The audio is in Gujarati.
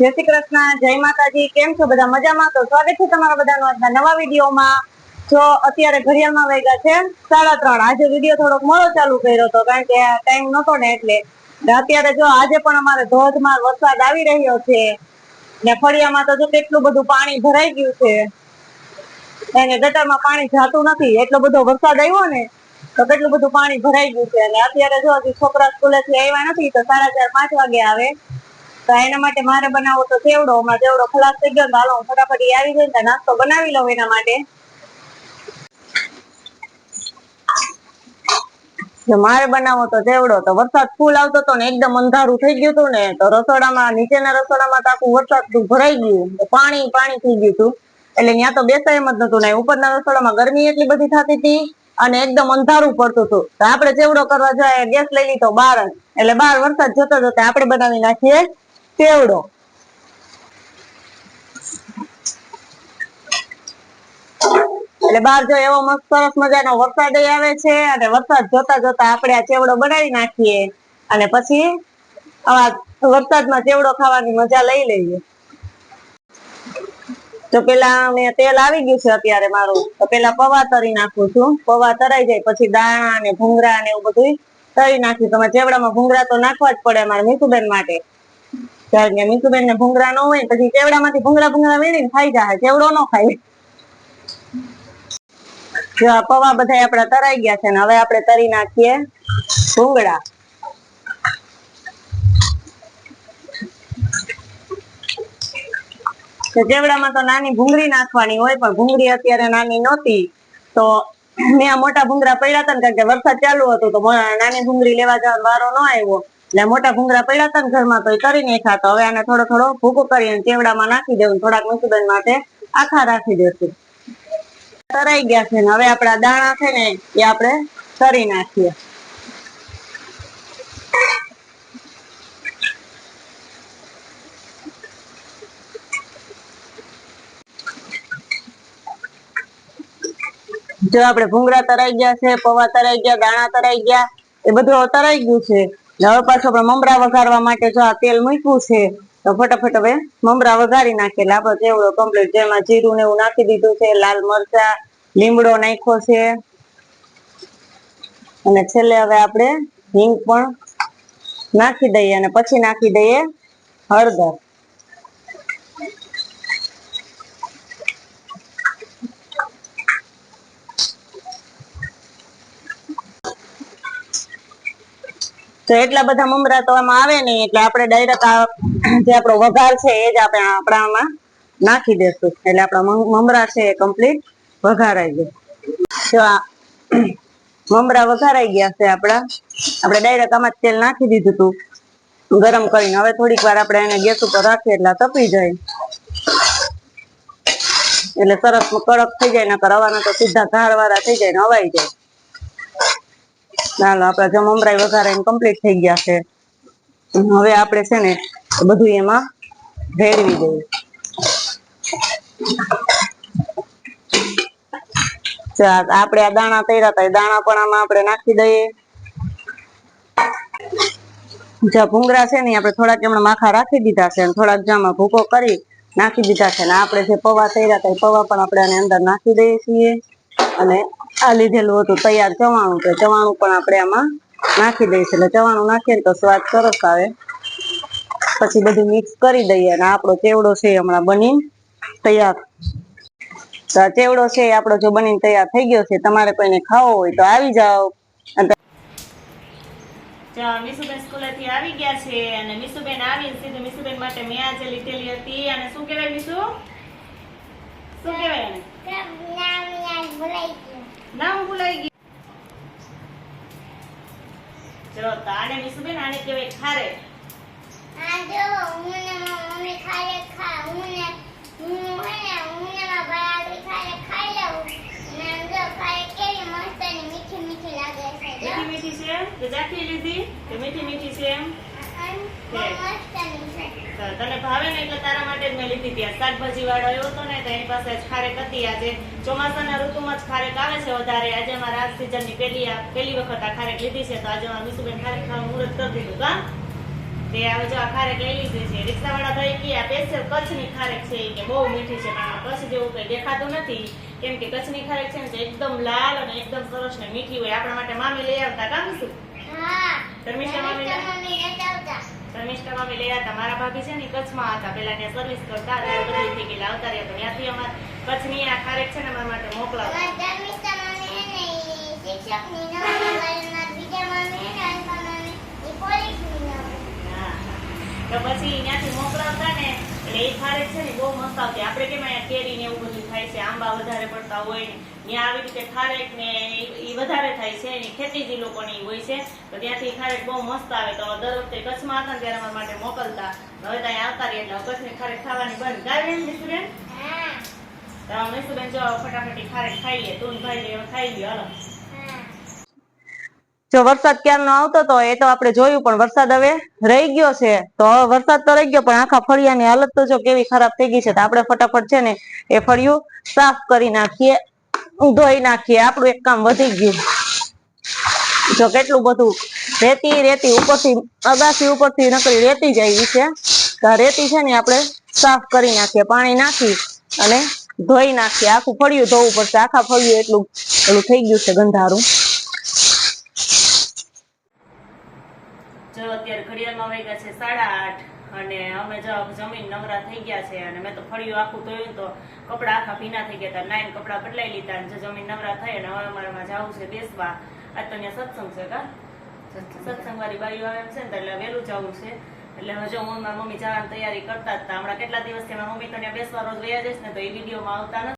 જય શ્રી કૃષ્ણ, જય માતાજી, કેમ છો બધા મજામાં? તો સ્વાગત છે તમારા બધાનો આજના નવા વિડીયોમાં. જો અત્યારે ઘડિયાળમાં વાગ્યા છે, સાડા ત્રણ. આજે વીડિયો થોડોક મોડો ચાલુ કર્યો હતો, કારણ કે ટાઈમ નતો ને એટલે. અત્યારે જો આજે પણ અમારે ધોધમાર વરસાદ આવી રહ્યો છે, ને ફળિયામાં તો જો કેટલું બધું પાણી ભરાઈ ગયું છે અને ગટરમાં પાણી જાતું નથી, એટલો બધો વરસાદ આવ્યો ને, તો કેટલું બધું પાણી ભરાઈ ગયું છે. અને અત્યારે જો હજી છોકરા સ્કૂલેથી આવ્યા નથી, તો સાડા ચાર, પાંચ વાગે આવે. તો એના માટે મારે બનાવો તો ચેવડો હમણાં ચેવડો ખલાસ થઈ ગયો હાલો હું ફટાફટ આવી જાય ને નાસ્તો બનાવી લઉં એના માટે. મારે બનાવો તો ચેવડો તો વરસાદ ફૂલ આવતો હતો ને એકદમ અંધારું થઈ ગયું હતું ને, તો રસોડામાં, નીચેના રસોડામાં તો આખું વરસાદ ભરાઈ ગયું પાણી પાણી થઈ ગયું હતું. એટલે ત્યાં તો બેસાય એમ જ નતું ને ઉપરના રસોડામાં ગરમી એટલી બધી થતી હતી અને એકદમ અંધારું પડતું હતું. તો આપણે ચેવડો કરવા જાય, ગેસ લઈ લીધો બહાર જ. એટલે બહાર વરસાદ જતો જતો આપણે બનાવી નાખીએ. ચેવડો એટલે બાર જો એવો મસ્ત સરસ મજાનો વરસાદ આવે છે અને વરસાદ જોતા જોતા આપણે આ ચેવડો બનાવી નાખીએ અને પછી વરસાદમાં ચેવડો ખાવાની મજા લઈ લઈએ. તો પેલા મેં તેલ આવી ગયું છે અત્યારે મારું. તો પેલા પૌવા તરી નાખું છું. પૌવા તરાઈ જાય, પછી દાણા ને ભૂંગરા ને એવું બધું તરી નાખ્યું તમે ચેવડામાં ભૂંગરા તો નાખવા જ પડે મારા મીઠુબેન માટે. કે મીઠુબેન ને ભૂંગળા નો હોય પછી ચેવડામાંથી ભૂંગળા ભૂંગળા વેણીને ખાઈ જાય ચેવડો નો ખાય. જો આ પૌવા બધા આપડા તરાઈ ગયા છે ને હવે આપણે તરી નાખીએ ભૂંગળા. તો ચેવડામાં તો નાની ભૂંગળી નાખવાની હોય પણ ભૂંગળી અત્યારે નાની નહોતી. તો મેં મોટા ભૂંગળા પડ્યા હતા ને કારણ કે વરસાદ ચાલુ હતો તો નાની ભૂંગળી લેવા જવાનો વારો ન આવ્યો. એટલે મોટા ભૂંગળા પડ્યા હતા ઘરમાં તો કરી નહીં ખાતો. હવે આને થોડો થોડો ભૂકો કરીને ચેવડામાં નાખી દેવું, થોડાક મીઠુબેન માટે આખા રાખી દેશું. તરાઈ ગયા છે હવે આપણા દાણા છે ને એ આપણે તરી નાખીએ. જો આપણે ભૂંગળા તરાઈ ગયા છે, પૌવા તરાઈ ગયા, દાણા તરાઈ ગયા, એ બધું તરાઈ ગયું છે. હવે પાછો મમરા વઘારવા માટે જો આ તેલ મૂક્યું છે, તો ફટાફટ હવે મમરા વઘારી નાખીએ એટલે આપણો ચેવડો કમ્પ્લીટ જેમાં જીરું ને એવું નાખી દીધું છે, લાલ મરચા, લીમડો નાખ્યો છે. અને છેલ્લે હવે આપણે હિંગ પણ નાખી દઈએ અને પછી નાખી દઈએ હળદર. તો એટલા બધા મમરા તો આમાં આવે નહીં, એટલે આપણે ડાયરેક્ટ જે આપણો વઘાર છે એ જ આપણે આપણામાં નાખી દેશું. એટલે આપણા મમ- મમરા છે એ કમ્પ્લીટ વઘારાઈ ગયા. મમરા વઘારાઈ ગયા છે આપણા. આપણે ડાયરેક્ટ આમાં તેલ નાખી દીધું હતું. ગરમ કરીને. હવે થોડીક વાર આપણે એને ગેસ ઉપર રાખીએ એટલે તપી જાય. એટલે સરસ કડક થઈ જાય, નકર હવાના તો સીધા ધાર વાળા થઈ જાય ને હવાઈ જાય. ચાલો આપડા જો મમરાઈ વઘારાઈને કમ્પ્લીટ થઈ ગયા છે. હવે આપણે છે ને બધું એમાં ભેળવી દઈએ. આપણે આ દાણા તૈયાર હતા દાણા પણ આમાં આપણે નાખી દઈએ. જે ભૂંગરા છે ને આપણે થોડાક એમણે માખા રાખી દીધા છે અને થોડાક જામાં ભૂકો કરી નાખી દીધા છે ને આપણે જે પૌવા તૈયાર હતા પૌવા પણ આપણે આની અંદર નાખી દઈએ છીએ. અને આ લીધેલું હતું, તૈયાર ચવાણું તો ચવાણું પણ આપણે આમાં નાખી દઈશું. એટલે ચવાણું નાખીએ તો સ્વાદ સરસ આવે. પછી બધું મિક્સ કરી દઈએ અને આપણો ચેવડો છે હમણાં બની તૈયાર. તો ચેવડો છે આપણો જો બનીને તૈયાર થઈ ગયો છે, તમારે કોઈને ખાવો હોય તો આવી જાઓ. આવી ગયા છે અને મિસુબેન આવીને સીધું મિસુબેન માટે મેં આજે લીધેલી હતી. અને શું કહેવાય મીસુ? શું કહેવાય એને? નામ ભૂલાઈ ગયું. ચલો તો આને મીસુબેન આને કહેવાય ખારે. મીઠી મીઠી છે. મીઠી મીઠી છે એમ તો તને ભાવે ને એટલે તારા માટે જ મેં લીધી હતી. શાકભાજી વાળો આવ્યો હતો ને તો એની પાસે જ ખારેક હતી. આજે ચોમાસાના ઋતુમાં જ ખારેક આવે છે વધારે. આજે અમારા આ સિઝનની પહેલી આ પહેલી વખત આ ખારેક લીધી છે. તો આજે અમારા મીસુબેન ખારેક ખાવાનું મુહૂર્ત કરી દીધું કા તે હવે જો આ ખારેક લઈ લીધી છે. રિક્ષાવાળા ભાઈ કે આ સ્પેશિયલ કચ્છની ખારેક છે. કે બહુ મીઠી છે પણ કચ્છ જેવું કંઈ દેખાતું નથી. કેમ કે કચ્છની ખારેક છે ને એકદમ લાલ અને એકદમ સરસ ને મીઠી હોય. આપણા માટે મામી લઈ આવતા કામ શું પરમિશન મામી લઈ- અમે મામી લઈ આવતા મારા ભાભી છે ને કચ્છમાં હતા. પેલા ત્યાં સર્વિસ કરતા ત્યારે બધી થઈ ગયેલા આવતા રહ્યા. ત્યાંથી અમારે કચ્છની આ ખારેક છે ને અમારા માટે મોકલાવતા હા. તો પછી ત્યાંથી મોકલાવતા ને એટલે એ ખારેક છે ને બહુ મસ્ત આવતી. આપણે કેમ અહીંયા કેરી ને એવું બધું થાય છે આંબા વધારે પડતા હોય ને ત્યાં આવી રીતે ખારેક ને એ વધારે થાય છે એની ખેતી જ લોકોની હોય છે. તો ત્યાંથી ખારેક બહુ મસ્ત આવે. તો દર વખતે કચ્છમાં હતા ત્યારે અમારા માટે મોકલતા. હવે ત્યાં આવતા રહી એટલે કચ્છની ખારેક ખાવાની બંધ ગાય મિસુબેન? તો મિસુબેન જો ફટાફટી ખારેક ખાઈએ તું ને ભાઈ ખાઈ ગયો હાલો. જો વરસાદ ક્યારનો આવતો હતો એ તો આપણે જોયું, પણ વરસાદ હવે રહી ગયો છે. તો હવે વરસાદ તો રહી ગયો, પણ આખા ફળિયાની હાલત તો જો કેવી ખરાબ થઈ ગઈ છે, તો આપણે ફટાફટ છે ને એ ફળિયું સાફ કરી નાખીએ, ધોઈ નાખીએ, આપણું એક કામ વધી ગયું. જો કેટલું બધું રેતી રેતી ઉપરથી, અગાસી ઉપરથી નકરી રેતી જ આવી છે. તો રેતી છે ને આપણે સાફ કરી નાખીએ, પાણી નાખી અને ધોઈ નાખીએ. આખું ફળિયું ધોવું પડશે, આખા ફળિયું એટલું એટલું થઈ ગયું છે ગંધારું. જો અત્યારે ઘડિયાળમાં વાગ્યા છે સાડા આઠ અને અમે જો જમીન નવરા થઈ ગયા છે અને મેં તો ફળિયું આખું ધોયું તો કપડાં આખા ભીના થઈ ગયા હતા. નાઈન કપડા બદલાઈ લીધા અને જો જમીન નવરા થઈ અને હવે અમારામાં જવું છે બેસવા. આજ તો અહીંયા સત્સંગ છે કા? સત્સંગ. વાળી બાઈઓ આવે એમ છે ને એટલે વહેલું જવું છે. એટલે હજુ હું મારા મમ્મી જવાની તૈયારી કરતા હતા. હમણાં કેટલા દિવસથી મારા મમ્મી તો ત્યાં બેસવા રોજ વયા જઈશ ને તો એ વિડીયોમાં આવતા નથી.